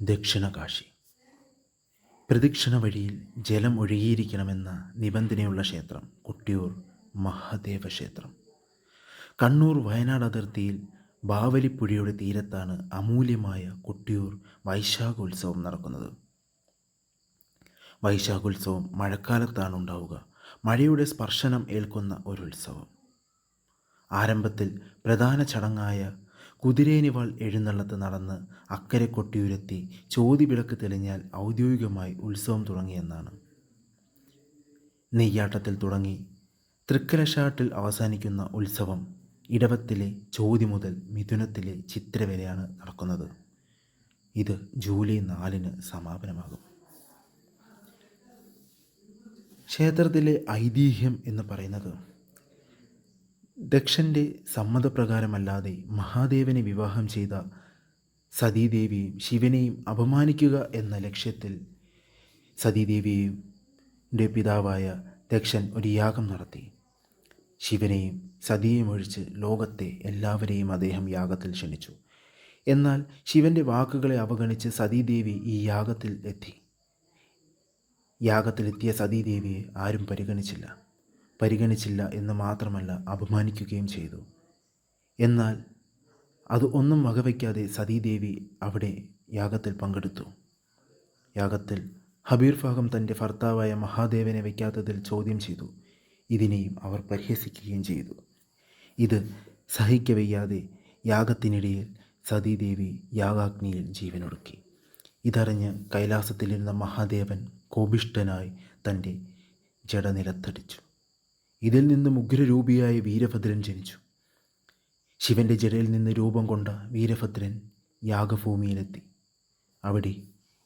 ദക്ഷിണകാശി. പ്രദക്ഷിണ വഴിയിൽ ജലം ഒഴുകിയിരിക്കണമെന്ന നിബന്ധനയുള്ള ക്ഷേത്രം കൊട്ടിയൂർ മഹാദേവ ക്ഷേത്രം കണ്ണൂർ വയനാട് അതിർത്തിയിൽ ബാവലിപ്പുഴയുടെ തീരത്താണ് അമൂല്യമായ കൊട്ടിയൂർ വൈശാഖോത്സവം നടക്കുന്നത്. വൈശാഖോത്സവം മഴക്കാലത്താണ് ഉണ്ടാവുക. മഴയുടെ സ്പർശനം ഏൽക്കുന്ന ഒരു ഉത്സവം. ആരംഭത്തിൽ പ്രധാന ചടങ്ങായ കുതിരേനിവാൾ എഴുന്നള്ളത്ത് നടന്ന് അക്കരെ കൊട്ടിയൂരെത്തി ചോതിവിളക്ക് തെളിഞ്ഞാൽ ഔദ്യോഗികമായി ഉത്സവം തുടങ്ങിയെന്നാണ്. നെയ്യാട്ടത്തിൽ തുടങ്ങി തൃക്കലശാട്ടിൽ അവസാനിക്കുന്ന ഉത്സവം ഇടവത്തിലെ ചോതി മുതൽ മിഥുനത്തിലെ ചിത്ര വരെയാണ് നടക്കുന്നത്. ഇത് ജൂലൈ നാലിന് സമാപനമാകും. ക്ഷേത്രത്തിലെ ഐതിഹ്യം എന്ന് പറയുന്നത് ദക്ഷന്റെ സമ്മതപ്രകാരമല്ലാതെ മഹാദേവനെ വിവാഹം ചെയ്ത സതീദേവിയും ശിവനെയും അപമാനിക്കുക എന്ന ലക്ഷ്യത്തിൽ സതീദേവിയെയും പിതാവായ ദക്ഷൻ ഒരു യാഗം നടത്തി. ശിവനെയും സതിയെയും ഒഴിച്ച് ലോകത്തെ എല്ലാവരെയും അദ്ദേഹം യാഗത്തിൽ ക്ഷണിച്ചു. എന്നാൽ ശിവന്റെ വാക്കുകളെ അവഗണിച്ച് സതീദേവി ഈ യാഗത്തിൽ എത്തി. യാഗത്തിലെത്തിയ സതീദേവിയെ ആരും പരിഗണിച്ചില്ല. പരിഗണിച്ചില്ല എന്ന് മാത്രമല്ല അപമാനിക്കുകയും ചെയ്തു. എന്നാൽ അത് ഒന്നും വകവയ്ക്കാതെ സതീദേവി അവിടെ യാഗത്തിൽ പങ്കെടുത്തു. യാഗത്തിൽ ഹബീർ ഫാഗം തന്റെ ഭർത്താവായ മഹാദേവനെ വയ്ക്കാത്തതിൽ ചോദ്യം ചെയ്തു. ഇതിനെയും അവർ പരിഹസിക്കുകയും ചെയ്തു. ഇത് സഹിക്കവയ്യാതെ യാഗത്തിനിടയിൽ സതീദേവി യാഗാഗ്നിയിൽ ജീവനൊടുക്കി. ഇതറിഞ്ഞ് കൈലാസത്തിലിരുന്ന മഹാദേവൻ കോപിഷ്ഠനായി തന്റെ ജട നിലത്തടിച്ചു ഇതിൽ നിന്ന് ഉഗ്രരൂപിയായ വീരഭദ്രൻ ജനിച്ചു. ശിവന്റെ ജടയിൽ നിന്ന് രൂപം കൊണ്ട വീരഭദ്രൻ യാഗഭൂമിയിലെത്തി. അവിടെ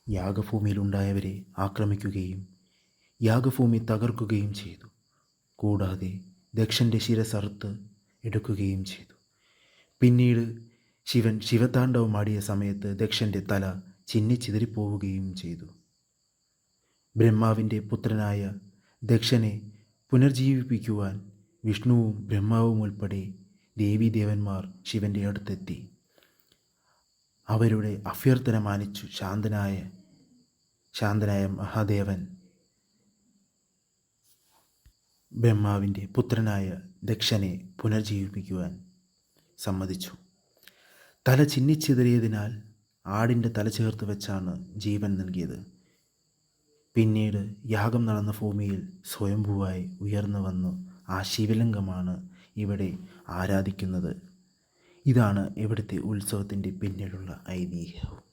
യാഗഭൂമിയിലുണ്ടായവരെ ആക്രമിക്കുകയും യാഗഭൂമി തകർക്കുകയും ചെയ്തു. കൂടാതെ ദക്ഷന്റെ ശിരസറുത്ത് എടുക്കുകയും ചെയ്തു. പിന്നീട് ശിവൻ ശിവതാണ്ഡവം ആടിയ സമയത്ത് ദക്ഷന്റെ തല ചിന്നിച്ചിതറിപ്പോവുകയും ചെയ്തു. ബ്രഹ്മാവിന്റെ പുത്രനായ ദക്ഷനെ പുനർജീവിപ്പിക്കുവാൻ വിഷ്ണുവും ബ്രഹ്മാവും ഉൾപ്പെടെ ദേവീദേവന്മാർ ശിവന്റെ അടുത്തെത്തി. അവരുടെ അഭ്യർത്ഥന മാനിച്ചു ശാന്തനായ ശാന്തനായ മഹാദേവൻ ബ്രഹ്മാവിന്റെ പുത്രനായ ദക്ഷനെ പുനർജീവിപ്പിക്കുവാൻ സമ്മതിച്ചു. തല ചിന്നിച്ചിതറിയതിനാൽ ആടിന്റെ തല ചേർത്ത് വെച്ചാണ് ജീവൻ നൽകിയത്. പിന്നീട് യാഗം നടന്ന ഭൂമിയിൽ സ്വയംഭൂവായി ഉയർന്നു വന്നു ആ ശിവലിംഗമാണ് ഇവിടെ ആരാധിക്കുന്നത്. ഇതാണ് ഇവിടുത്തെ ഉത്സവത്തിന്റെ പിന്നിലുള്ള ഐതിഹ്യവും